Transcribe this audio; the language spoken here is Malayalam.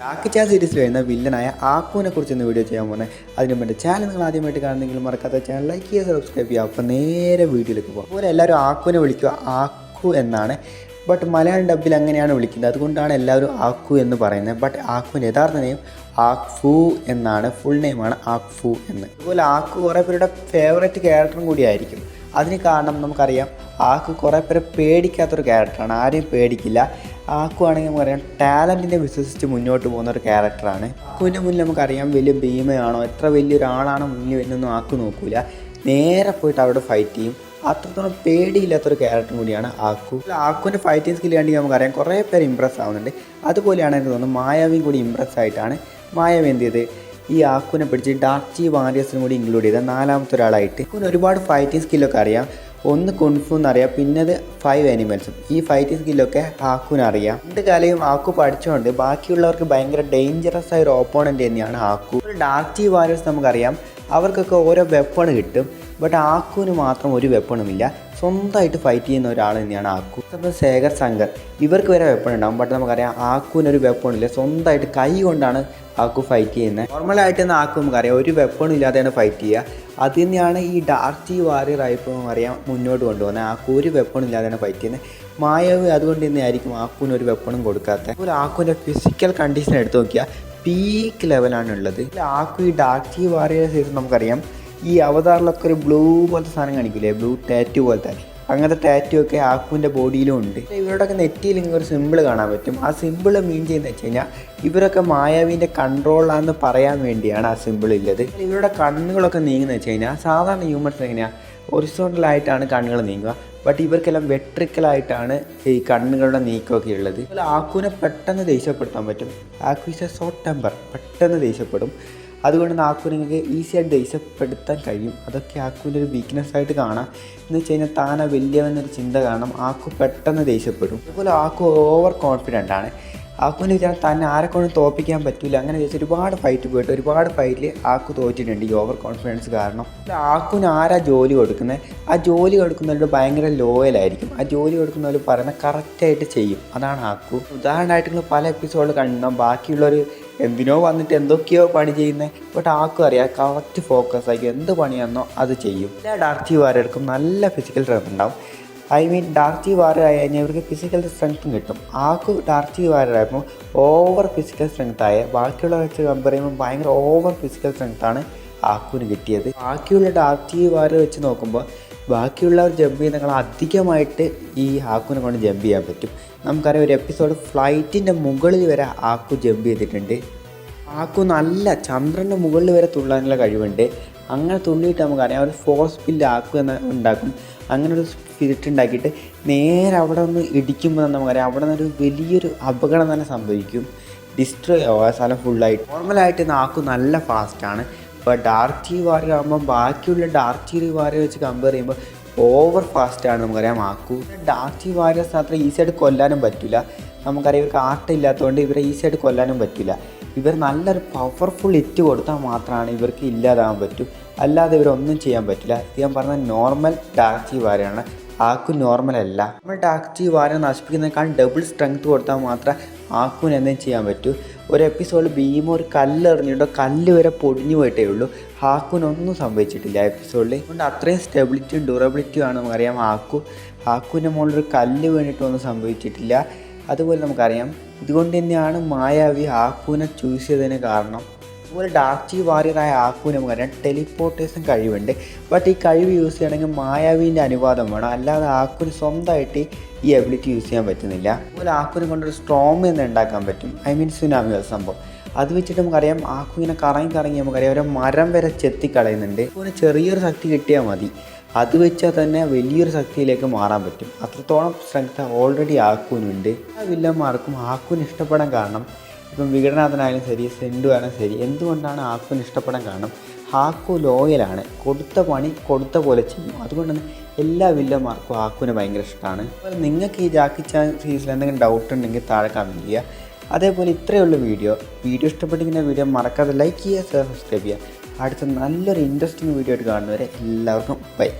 ചാക്കിച്ചാ സീരീസിൽ വരുന്ന വില്ലനായ ആക്കുവിനെ കുറിച്ച് ഇന്ന് വീഡിയോ ചെയ്യാൻ പോകുന്നത് അതിന് മുമ്പ് ചാനൽ നിങ്ങൾ ആദ്യമായിട്ട് കാണുന്നെങ്കിൽ മറക്കാത്ത ചാനൽ ലൈക്ക് ചെയ്യുക സബ്സ്ക്രൈബ് ചെയ്യുക. അപ്പോൾ നേരെ വീഡിയോയിലേക്ക് പോകും അതുപോലെ എല്ലാവരും ആക്കുവിനെ വിളിക്കുക. ആക്കു എന്നാണ്. ബട്ട് മലയാളം ഡബിൽ അങ്ങനെയാണ് വിളിക്കുന്നത്. അതുകൊണ്ടാണ് എല്ലാവരും ആക്കു എന്ന് പറയുന്നത്. ബട്ട് ആക്കുവിന്റെ യഥാർത്ഥ നെയിം ആക്ഫു എന്നാണ്. ഫുൾ നെയിമാണ് ആക്ഫു എന്ന്. അതുപോലെ ആക്കു കുറേ പേരുടെ ഫേവറേറ്റ് ക്യാരക്ടറും കൂടിയായിരിക്കും അതിന് കാരണം നമുക്കറിയാം ആക്ക് കുറേ പേരെ പേടിക്കാത്തൊരു ക്യാരക്ടറാണ് ആരെയും പേടിക്കില്ല. ആക്കു നമുക്ക് അറിയാം. ടാലന്റിനെ വിശ്വസിച്ച് മുന്നോട്ട് പോകുന്ന ഒരു ക്യാരക്ടറാണ്. ആക്കുവിന്റെ മുന്നിൽ നമുക്കറിയാം വലിയ ഭീമയാണോ എത്ര വലിയൊരാളാണോ മുന്നിൽ വരുന്നൊന്നും ആക്കു നോക്കൂല. നേരെ പോയിട്ട് അവിടെ ഫൈറ്റ് ചെയ്യും. അത്രത്തോളം പേടിയില്ലാത്തൊരു ക്യാരക്ടർ കൂടിയാണ് ആക്കു. ആക്കുവിന്റെ ഫൈറ്റിംഗ് സ്കില്ല് കണ്ടെങ്കിൽ നമുക്കറിയാം കുറേ പേര് ഇമ്പ്രസ് ആവുന്നുണ്ട്. അതുപോലെയാണ് എനിക്ക് തോന്നുന്നത് മായാവിയും കൂടി ഇമ്പ്രസ് ആയിട്ടാണ്. മായാവി എന്ത് ചെയ്ത്? ഈ ആക്കുവിനെ പിടിച്ച് ഡാർച്ചി വാരിയേഴ്സിനും കൂടി ഇൻക്ലൂഡ് ചെയ്ത നാലാമത്തെ ഒരാളായിട്ട്. ഒരുപാട് ഫൈറ്റിംഗ് സ്കില്ലൊക്കെ അറിയാം. ഒന്ന് കുൺഫു എന്നറിയാം. പിന്നെ അത് ഫൈവ് ആനിമൽസും ഈ ഫൈറ്റിംഗ് സ്കില്ലൊക്കെ ആക്കുവിന് അറിയാം. രണ്ട് കാലയും ആക്കു പഠിച്ചുകൊണ്ട് ബാക്കിയുള്ളവർക്ക് ഭയങ്കര ഡേഞ്ചറസ് ആയ ഒരു ഓപ്പോണന്റ് തന്നെയാണ് ആക്കു ഡാർച്ചി വാരിയേഴ്സ് നമുക്കറിയാം. അവർക്കൊക്കെ ഓരോ വെപ്പൺ കിട്ടും. ബട്ട് ആക്കുവിന് മാത്രം ഒരു വെപ്പണുമില്ല സ്വന്തമായിട്ട് ഫൈറ്റ് ചെയ്യുന്ന ഒരാൾ തന്നെയാണ് ആക്കു. അപ്പോൾ ശേഖർ ശങ്കർ. ഇവർക്ക് വരെ വെപ്പൺ ഉണ്ടാകും ബട്ട് നമുക്കറിയാം ആക്കുവിന് ഒരു വെപ്പണില്ല സ്വന്തമായിട്ട് കൈ കൊണ്ടാണ് ആക്കു ഫൈറ്റ് ചെയ്യുന്നത് നോർമലായിട്ട് തന്നെ ആക്കു നമുക്കറിയാം. ഒരു വെപ്പണും ഇല്ലാതെയാണ് ഫൈറ്റ് ചെയ്യുക. അത് തന്നെയാണ് ഈ ടീ വാരിയർ ആയപ്പോൾ അറിയാം മുന്നോട്ട് കൊണ്ടുപോകുന്നത്. ആക്കു ഒരു വെപ്പണും ഇല്ലാതെയാണ് ഫൈറ്റ് ചെയ്യുന്നത്. മായാവ് അതുകൊണ്ട് തന്നെ ആയിരിക്കും ആക്കുവിന് ഒരു വെപ്പണും കൊടുക്കാത്തത്. അതുപോലെ ആക്കുവിന്റെ ഫിസിക്കൽ കണ്ടീഷൻ എടുത്ത് നോക്കിയാൽ പീക്ക് ലെവലാണ് ഉള്ളത് ഈ ഡാർച്ചി വാറിയ സീസൺ നമുക്കറിയാം. ഈ അവതാറിലൊക്കെ ഒരു ബ്ലൂ പോലത്തെ സാധനം കാണിക്കില്ലേ ബ്ലൂ ടാറ്റു പോലത്തെ അങ്ങനത്തെ ടാറ്റു ഒക്കെ ആക്കുവിന്റെ ബോഡിയിലും ഉണ്ട്. ഇവരോടൊക്കെ നെറ്റിയിൽ ഇങ്ങനെ ഒരു സിമ്പിൾ കാണാൻ പറ്റും. ആ സിമ്പിൾ മീൻ ചെയ്യുന്നത് വെച്ച് കഴിഞ്ഞാൽ ഇവരൊക്കെ മായാവിന്റെ കൺട്രോളാണെന്ന് പറയാൻ വേണ്ടിയാണ് ആ സിമ്പിൾ ഉള്ളത്. ഇവരുടെ കണ്ണുകളൊക്കെ നീങ്ങുന്നത് വെച്ച് കഴിഞ്ഞാൽ സാധാരണ ഹ്യൂമൻസ് എങ്ങനെയാണ് ഒറിസോണ്ടലായിട്ടാണ് കണ്ണുകൾ നീങ്ങുക. ബട്ട് ഇവർക്കെല്ലാം വെട്രിക്കലായിട്ടാണ് ഈ കണ്ണുകളുടെ നീക്കമൊക്കെ ഉള്ളത്. ആക്കുവിനെ പെട്ടെന്ന് ദേഷ്യപ്പെടുത്താൻ പറ്റും. Akku is a short temper പെട്ടെന്ന് ദേഷ്യപ്പെടും. അതുകൊണ്ട് ആക്കു നിങ്ങൾക്ക് ഈസി ആയിട്ട് ദേഷ്യപ്പെടുത്താൻ കഴിയും. അതൊക്കെ ആക്കുവിന്റെ ഒരു വീക്ക്നെസ് ആയിട്ട് കാണാം. എന്ന് വെച്ച് കഴിഞ്ഞാൽ താന വലിയവെന്നൊരു ചിന്ത കാണണം ആക്കു പെട്ടെന്ന് ദേഷ്യപ്പെടും. അതുപോലെ ആക്കു ഓവർ കോൺഫിഡന്റ് ആണ്. ആക്കുവിന്റെ വിചാരം തന്നെ ആരെക്കൊണ്ട് തോപ്പിക്കാൻ പറ്റില്ല അങ്ങനെ ചോദിച്ചാൽ ഒരുപാട് ഫൈറ്റ് പോയിട്ട് ഒരുപാട് ഫൈറ്റിൽ ആക്കു തോറ്റിട്ടുണ്ട് ഈ ഓവർ കോൺഫിഡൻസ് കാരണം. ആക്കുവിന് ആരാ ജോലി കൊടുക്കുന്നത്? ആ ജോലി കൊടുക്കുന്നവരോട് ഭയങ്കര ലോയലായിരിക്കും ആ ജോലി കൊടുക്കുന്നവർ പറയുന്നത് കറക്റ്റായിട്ട് ചെയ്യും. അതാണ് ആക്കു. ഉദാഹരണമായിട്ട് നിങ്ങൾ പല എപ്പിസോഡിൽ കണ്ടാൽ ബാക്കിയുള്ളവർ എന്തിനോ വന്നിട്ട് എന്തൊക്കെയോ പണി ചെയ്യുന്നത് ബട്ട് ആർക്കും അറിയാം കറക്റ്റ് ഫോക്കസ് ആക്കി എന്ത് പണിയാണെന്നോ അത് ചെയ്യും. എല്ലാ ഡാർച്ചി വാരർക്കും നല്ല ഫിസിക്കൽ സ്ട്രെങ്ത് ഉണ്ടാവും. I mean dark tea warrior ആയി കഴിഞ്ഞാൽ ഇവർക്ക് ഫിസിക്കൽ സ്ട്രെങ്ത്തും കിട്ടും. ആർക്ക് ഡാർച്ചി വാരറായപ്പോൾ ഓവർ ഫിസിക്കൽ സ്ട്രെങ്ത് ആയ ബാക്കിയുള്ള വെച്ച് കമ്പയർ ചെയ്യുമ്പോൾ ഭയങ്കര ഓവർ ഫിസിക്കൽ സ്ട്രെങ്ത്താണ് ആക്കുവിന് കിട്ടിയത്. ബാക്കിയുള്ള ഡാർച്ചി വാരർ വെച്ച് നോക്കുമ്പോൾ ബാക്കിയുള്ളവർ ജമ്പ് ചെയ്യുന്ന അധികമായിട്ട് ഈ ആക്കുവിനെ കൊണ്ട് ജമ്പ് ചെയ്യാൻ പറ്റും. നമുക്കറിയാം ഒരു എപ്പിസോഡ് ഫ്ലൈറ്റിന്റെ മുകളിൽ വരെ ആക്കു ജമ്പ് ചെയ്തിട്ടുണ്ട്. ആക്കു നല്ല ചന്ദ്രന്റെ മുകളിൽ വരെ തുള്ളാനുള്ള കഴിവുണ്ട്. അങ്ങനെ തുള്ളിയിട്ട് നമുക്കറിയാം ഒരു ഫോഴ്സ് ബില്ല് ആക്കു എന്ന് ഉണ്ടാക്കും. അങ്ങനെ ഒരു സ്പിരിറ്റ് ഉണ്ടാക്കിയിട്ട് നേരെ അവിടെ ഒന്ന് ഇടിക്കുമ്പോൾ തന്നെ നമുക്കറിയാം അവിടെ നിന്നൊരു വലിയൊരു അപകടം തന്നെ സംഭവിക്കും. ഡിസ്ട്രോയ് ആവുക സ്ഥലം ഫുള്ളായിട്ട് നോർമലായിട്ട് ആക്കു നല്ല ഫാസ്റ്റാണ് ഇപ്പോൾ ടീ വാരി ആകുമ്പോൾ ബാക്കിയുള്ള ഡാർക്ക് ഡാർച്ചി വാരി വെച്ച് കമ്പയർ ചെയ്യുമ്പോൾ ഓവർ ഫാസ്റ്റാണ് നമുക്കറിയാം. ആക്കു ഡാർക്ക് ടീ വാരിയേഴ്സ് അത്ര ഈസി ആയിട്ട് കൊല്ലാനും പറ്റില്ല നമുക്കറിയാം ഇവർക്ക് ആട്ട ഇല്ലാത്തതുകൊണ്ട് ഇവരെ ഈസി ആയിട്ട് കൊല്ലാനും പറ്റില്ല ഇവർ നല്ലൊരു പവർഫുൾ ഹിറ്റ് കൊടുത്താൽ മാത്രമാണ് ഇവർക്ക് ഇല്ലാതാകാൻ പറ്റും. അല്ലാതെ ഇവരൊന്നും ചെയ്യാൻ പറ്റില്ല ഇത് ഞാൻ പറഞ്ഞ നോർമൽ ഡാർച്ചി വാരയാണ്. ആക്കു അല്ല. നമ്മൾ ടാക്സി വാരം നശിപ്പിക്കുന്നതിനേക്കാൾ ഡബിൾ സ്ട്രെങ്ത് കൊടുത്താൽ മാത്രമേ ആക്കുവിന് എന്തെങ്കിലും ചെയ്യാൻ പറ്റൂ. ഒരു എപ്പിസോഡിൽ ഭീമ ഒരു കല്ല് എറിഞ്ഞിട്ടോ കല്ല് വരെ പൊടിഞ്ഞു പോയിട്ടേ ഉള്ളൂ. ഹാക്കുവിനൊന്നും സംഭവിച്ചിട്ടില്ല എപ്പിസോഡിൽ അതുകൊണ്ട് അത്രയും സ്റ്റെബിലിറ്റിയും ഡ്യൂറബിലിറ്റിയും ആണ് നമുക്കറിയാം ഹാക്കു ഹാക്കുവിന്റെ മുകളിൽ കല്ല് വീണിട്ടൊന്നും സംഭവിച്ചിട്ടില്ല. അതുപോലെ നമുക്കറിയാം. ഇതുകൊണ്ട് തന്നെയാണ് മായാവി ആക്കുവിനെ ചൂസ് ചെയ്തതിന് കാരണം. അതുപോലെ ചീ വാറിയറായ ആക്കുവിന് നമുക്ക് അറിയാം. ടെലിപ്പോർട്ടേഷൻ കഴിവുണ്ട്. ബട്ട് ഈ കഴിവ് യൂസ് ചെയ്യണമെങ്കിൽ മായാവിന്റെ അനുവാദം വേണം. അല്ലാതെ ആക്കുവിന് സ്വന്തമായിട്ട് ഈ എബിലിറ്റി യൂസ് ചെയ്യാൻ പറ്റുന്നില്ല. അതുപോലെ ആക്കുവിനെ കൊണ്ടൊരു സ്ട്രോങ് എന്ന് ഉണ്ടാക്കാൻ പറ്റും. ഐ മീൻ സുനാമി ഒരു സംഭവം. അത് വെച്ചിട്ട് നമുക്കറിയാം ആക്കു ഇങ്ങനെ കറങ്ങി കറങ്ങി നമുക്കറിയാം ഒരു മരം വരെ ചെത്തിക്കളയുന്നുണ്ട്. അതുപോലെ ചെറിയൊരു ശക്തി കിട്ടിയാൽ മതി. അത് വെച്ചാൽ തന്നെ വലിയൊരു ശക്തിയിലേക്ക് മാറാൻ പറ്റും. അത്രത്തോളം സ്ട്രെങ്ത് ഓൾറെഡി ആക്കുവിനുണ്ട്. ആ വില്ലന്മാർക്കും ആക്കുവിന് ഇഷ്ടപ്പെടാൻ കാരണം ഇപ്പം വികടനാഥനായാലും ശരി സെൻഡു ആയാലും ശരി എന്തുകൊണ്ടാണ് ആക്കുവിന് ഇഷ്ടപ്പെടാൻ കാരണം? ഹാക്കു ലോയലാണ്. കൊടുത്ത പണി കൊടുത്ത പോലെ ചെയ്യും. അതുകൊണ്ട് തന്നെ എല്ലാ വില്ലന്മാർക്കും ആക്കുവിനെ ഭയങ്കര ഇഷ്ടമാണ്. അതുപോലെ നിങ്ങൾക്ക് ഈ ജാക്കി ചാൻ സീരീസിൽ എന്തെങ്കിലും ഡൗട്ട് ഉണ്ടെങ്കിൽ താഴെ കമന്റ് ചെയ്യുക. അതേപോലെ ഇത്രയേ ഉള്ളൂ വീഡിയോ. വീഡിയോ ഇഷ്ടപ്പെട്ടിങ്ങനെ വീഡിയോ മറക്കാതെ ലൈക്ക് ചെയ്യുക സബ്സ്ക്രൈബ് ചെയ്യുക. അടുത്ത നല്ലൊരു ഇൻട്രസ്റ്റിംഗ് വീഡിയോ ആയിട്ട് കാണുന്നവരെ എല്ലാവർക്കും ബൈ